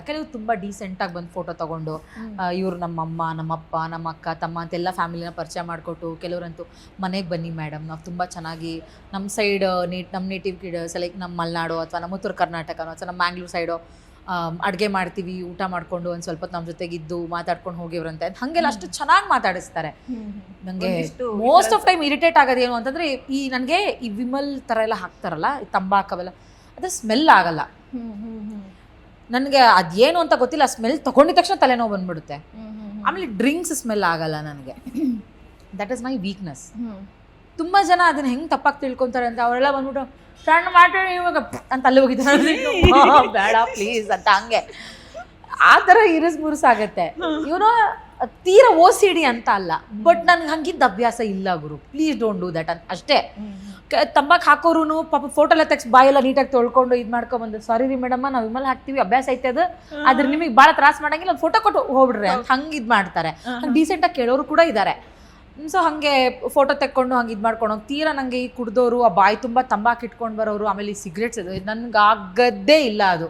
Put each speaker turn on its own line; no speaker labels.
ಕೆಲವು ತುಂಬಾ ಡೀಸೆಂಟ್ ಆಗಿ ಬಂದು ಫೋಟೋ ತಗೊಂಡು ಇವ್ರು ನಮ್ಮಮ್ಮ ನಮ್ಮಪ್ಪ ನಮ್ಮ ಅಕ್ಕ ತಮ್ಮ ಅಂತೆಲ್ಲ ಫ್ಯಾಮಿಲಿನ ಪರಿಚಯ ಮಾಡಿಕೊಟ್ಟು ಕೆಲವರಂತೂ ಮನೆಗೆ ಬನ್ನಿ ಮೇಡಮ್ ನಾವು ತುಂಬ ಚೆನ್ನಾಗಿ ನಮ್ಮ ಸೈಡ್ ನೀಟ್ ನಮ್ಮ ನೇಟಿವ್ ಕಿಡ್ಸ್ ಲೈಕ್ ನಮ್ಮ ಮಲೆನಾಡು ಅಥವಾ ನಮ್ಮ ಉತ್ತರ ಕರ್ನಾಟಕನೋ ಅಥವಾ ನಮ್ಮ ಮ್ಯಾಂಗ್ಳೂರ್ ಸೈಡು ಅಡುಗೆ ಮಾಡ್ತೀವಿ ಊಟ ಮಾಡ್ಕೊಂಡು ಒಂದು ಸ್ವಲ್ಪ ನಮ್ಮ ಜೊತೆಗೆ ಇದ್ದು ಮಾತಾಡ್ಕೊಂಡು ಹೋಗಿವ್ರಂತೆ. ಹಾಗೆಲ್ಲ ಅಷ್ಟು ಚೆನ್ನಾಗಿ ಮಾತಾಡಿಸ್ತಾರೆ. ನನಗೆ ಮೋಸ್ಟ್ ಆಫ್ ಟೈಮ್ ಇರಿಟೇಟ್ ಆಗೋದೇನು ಅಂತಂದ್ರೆ ಈ ನನಗೆ ಈ ವಿಮಲ್ ಥರ ಎಲ್ಲ ಹಾಕ್ತಾರಲ್ಲ ತಂಬಾಕವೆಲ್ಲ ಅದು ಸ್ಮೆಲ್ ಆಗಲ್ಲ. ನನಗೆ ಅದೇನು ಅಂತ ಗೊತ್ತಿಲ್ಲ ಸ್ಮೆಲ್ ತಗೊಂಡಿದ ತಕ್ಷಣ ತಲೆನೋವು ಬಂದ್ಬಿಡುತ್ತೆ. ಆಮೇಲೆ ಡ್ರಿಂಕ್ಸ್ ಸ್ಮೆಲ್ ಆಗಲ್ಲ ನನಗೆ. ದಟ್ ಇಸ್ ಮೈ ವೀಕ್ನೆಸ್ ತುಂಬ ಜನ ಅದನ್ನ ಹೆಂಗೆ ತಪ್ಪಾಗಿ ತಿಳ್ಕೊತಾರೆ ಅಂತ ಅವರೆಲ್ಲ ಬಂದ್ಬಿಟ್ಟು ಸಣ್ಣ ಮಾಡಿ ಇವಾಗ ಅಂತ ಅಲ್ಲಿ ಹೋಗಿದ್ದಾರೆ ಬೇಡ ಪ್ಲೀಸ್ ಅಂತ ಹಂಗೆ. ಆ ಥರ ಇರಿಸ್ ಮುರುಸಾಗತ್ತೆ ಇವನು ತೀರಾ ಓ ಸಿ ಡಿ ಅಂತ ಅಲ್ಲ. ಬಟ್ ನನ್ಗೆ ಹಂಗಿದ್ದ ಅಭ್ಯಾಸ ಇಲ್ಲ ಗುರು. ಪ್ಲೀಸ್ ಡೋಂಟ್ ಡೂ ದಟ್ ಅಂತ ಅಷ್ಟೇ. ತಂಬಾಕ್ ಹಾಕೋರು ಪಾಪ ಫೋಟೋ ಎಲ್ಲ ತೆಗ್ಸಿ ಬಾಯೆಲ್ಲ ನೀಟಾಗಿ ತೊಳ್ಕೊಂಡು ಇದು ಮಾಡ್ಕೊಂಬಂದು ಸಾರಿ ರೀ ಮೇಡಮ್ಮ ನಾವು ವಿಮಲ್ ಹಾಕ್ತೀವಿ ಅಭ್ಯಾಸ ಐತೆ ಅದು. ಆದ್ರೆ ನಿಮಗೆ ಭಾಳ ತ್ರಾಸ ಮಾಡಂಗಿಲ್ಲ ಒಂದು ಫೋಟೋ ಕೊಟ್ಟು ಹೋಗ್ಬಿಡ್ರಿ ಅಂತ ಹಂಗೆ ಇದು ಮಾಡ್ತಾರೆ. ಡೀಸೆಂಟಾಗಿ ಕೇಳೋರು ಕೂಡ ಇದ್ದಾರೆ ಸೊ ಹಾಗೆ ಫೋಟೋ ತೆಕ್ಕೊಂಡು ಹಂಗೆ ಇದು ಮಾಡ್ಕೊಂಡು ಹೋಗಿ ತೀರಾ ನನಗೆ ಈ ಕುಡ್ದೋರು ಆ ಬಾಯಿ ತುಂಬ ತಂಬಾಕು ಇಟ್ಕೊಂಡು ಬರೋರು ಆಮೇಲೆ ಈ ಸಿಗರೇಟ್ಸ್ ನನ್ಗೆ ಆಗದ್ದೇ ಇಲ್ಲ ಅದು.